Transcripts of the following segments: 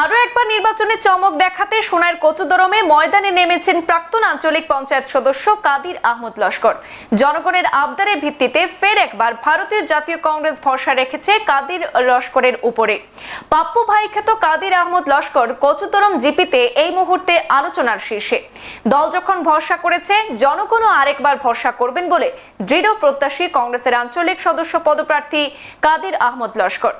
আরও একবার নির্বাচনে চমক দেখাতে সোনার কচুদরমে ময়দানে নেমেছেন প্রাক্তন আঞ্চলিক পঞ্চায়েত সদস্য কাদির আহমদ লস্কর। জনগণের আবদারের ভিত্তিতে ফের একবার ভারতীয় জাতীয় কংগ্রেস ভরসা রেখেছে কাদির লস্করের উপরে। পাপ্পু ভাই খ্যাত কাদির আহমদ লস্কর কচুদরম জিপিতে এই মুহূর্তে আলোচনার শীর্ষে। দল যখন ভরসা করেছে, জনগণও আরেকবার ভরসা করবেন বলে দৃঢ় প্রত্যাশী কংগ্রেসের আঞ্চলিক সদস্য পদপ্রার্থী কাদির আহমদ লস্কর।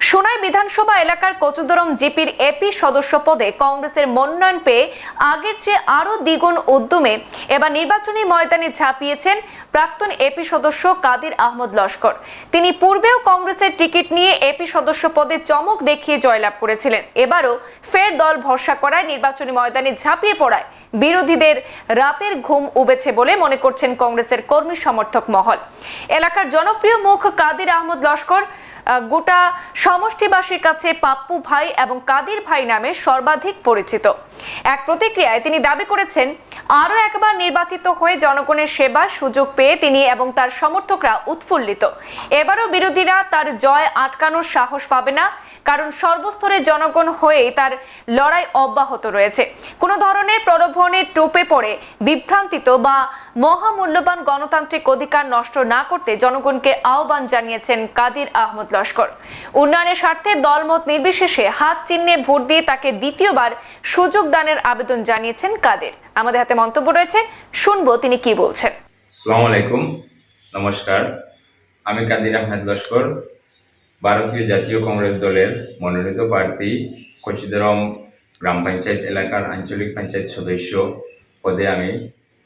সোনাই বিধানসভা এলাকার কচুদরম জিপির এপি সদস্য পদে কংগ্রেসের মনোনয়ন পেয়ে আগের চেয়ে আরও দ্বিগুণ উদ্যমে এবার নির্বাচনী ময়দানে ঝাঁপিয়েছেন প্রাক্তন এপি সদস্য কাদির আহমদ লস্কর। তিনি পূর্বেও কংগ্রেসের টিকিট নিয়ে এপি সদস্য পদে চমক দেখিয়ে জয়লাভ করেছিলেন। এবারও ফের দল ভরসা করায় নির্বাচনী ময়দানে ঝাঁপিয়ে পড়ায় বিরোধীদের রাতের ঘুম উবেছে বলে মনে করছেন কংগ্রেসের কর্মী সমর্থক মহল। এলাকার জনপ্রিয় মুখ কাদির আহমদ লস্কর গোটা সমষ্টিবাসীর কাছে পাপ্পু ভাই এবং কাদির ভাই নামে সর্বাধিক পরিচিত। এক প্রতিক্রিয়ায় তিনি দাবি করেছেন, আরও একবার নির্বাচিত হয়ে জনগণের সেবার সুযোগ পেয়ে তিনি এবং তার সমর্থকরা উৎফুল্লিত। এবারও বিরোধীরা তার জয় আটকানোর সাহস পাবে না। কারণ সর্বস্তরের জনগণ হয়েই তার লড়াই অব্যাহত রয়েছে। কোনো ধরনের প্রলোভনে টোপে পড়ে, বিভ্রান্তিত বা মহামূল্যবান গণতান্ত্রিক অধিকার নষ্ট না করতে জনগণকে আহ্বান জানিয়েছেন কাদির আহমদ লস্কর। উন্নয়নের স্বার্থে দলমত নির্বিশেষে হাত চিহ্নে ভোট দিয়ে তাকে দ্বিতীয়বার সুযোগ দানের আবেদন জানিয়েছেন কাদের। আমাদের হাতে মন্তব্য রয়েছে, শুনব তিনি কি বলছেন। সালামু আলাইকুম, নমস্কার। আমি কাদির আহমেদ লস্কর ভারতীয় জাতীয় কংগ্রেস দলের মনোনীত প্রার্থী কচিদরম গ্রাম পঞ্চায়েত এলাকার আঞ্চলিক পঞ্চায়েত সদস্য পদে আমি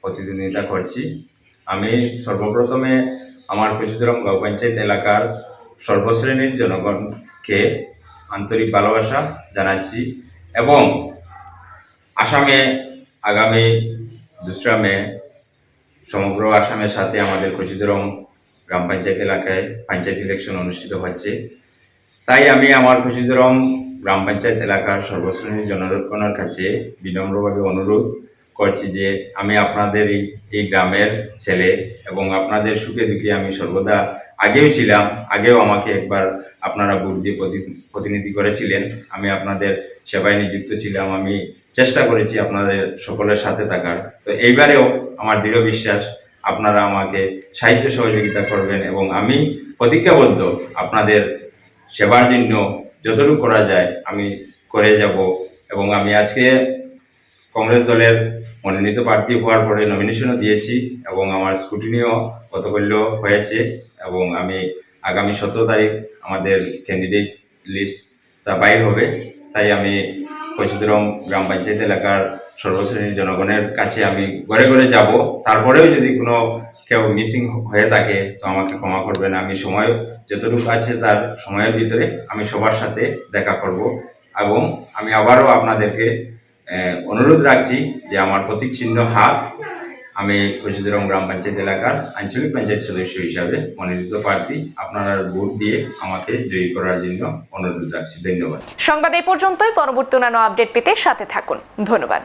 প্রতিদ্বন্দ্বিতা করছি। আমি সর্বপ্রথমে আমার কচিদরম গাঁও পঞ্চায়েত এলাকার সর্বশ্রেণীর জনগণকে আন্তরিক ভালোবাসা জানাচ্ছি এবং আসামে আগামী দোসরা মে, সমগ্র আসামের সাথে আমাদের কচিদরম গ্রাম পঞ্চায়েত এলাকায় পঞ্চায়েত ইলেকশন অনুষ্ঠিত হচ্ছে। তাই আমি আমার কচিদরম গ্রাম পঞ্চায়েত এলাকার সর্বশ্রেণীর জনগণের কাছে বিনম্রভাবে অনুরোধ করছি যে আমি আপনাদের এই গ্রামের ছেলে এবং আপনাদের সুখে দুঃখে আমি সর্বদা আগেও ছিলাম, আগেও আমাকে একবার আপনারা ভোট দিয়ে প্রতি- প্রতিনিধি করেছিলেন। আমি আপনাদের সেবায় নিযুক্ত ছিলাম, আমি চেষ্টা করেছি আপনাদের সকলের সাথে থাকার। তো এইবারেও আমার দৃঢ় বিশ্বাস আপনারা আমাকে সাহিত্য সহযোগিতা করবেন এবং আমি প্রতিজ্ঞাবদ্ধ আপনাদের সেবার জন্য যতটুকু করা যায় আমি করে যাব এবং আমি আজকে কংগ্রেস দলের মনোনীত প্রার্থী হওয়ার পরে নমিনেশনও দিয়েছি এবং আমার স্কুটিনিও গতকল্য হয়েছে এবং আমি আগামী সতেরো তারিখ আমাদের ক্যান্ডিডেট লিস্টটা বাইর হবে। তাই আমি কচিদরম গ্রাম পঞ্চায়েত এলাকার সর্বশ্রেণীর জনগণের কাছে আমি ঘরে ঘরে যাব। তারপরেও যদি কোনো কেউ মিসিং হয়ে থাকে, তো আমাকে ক্ষমা করবেন। আমি সময়, যতটুকু আছে তার সময়ের ভিতরে আমি সবার সাথে দেখা করব। এবং আমি আবারও আপনাদেরকে অনুরোধ রাখছি যে আমার প্রতীক চিহ্ন হাত আমি কচিদরম গ্রাম পঞ্চায়েত এলাকার আঞ্চলিক পঞ্চায়েত সদস্য হিসাবে মনোনীত প্রার্থী, আপনারা ভোট দিয়ে আমাকে জয়ী করার জন্য অনুরোধ রাখছি। ধন্যবাদ। সংবাদ এই পর্যন্তই। পরবর্তী অন্যান্য আপডেট পেতে সাথে থাকুন। ধন্যবাদ।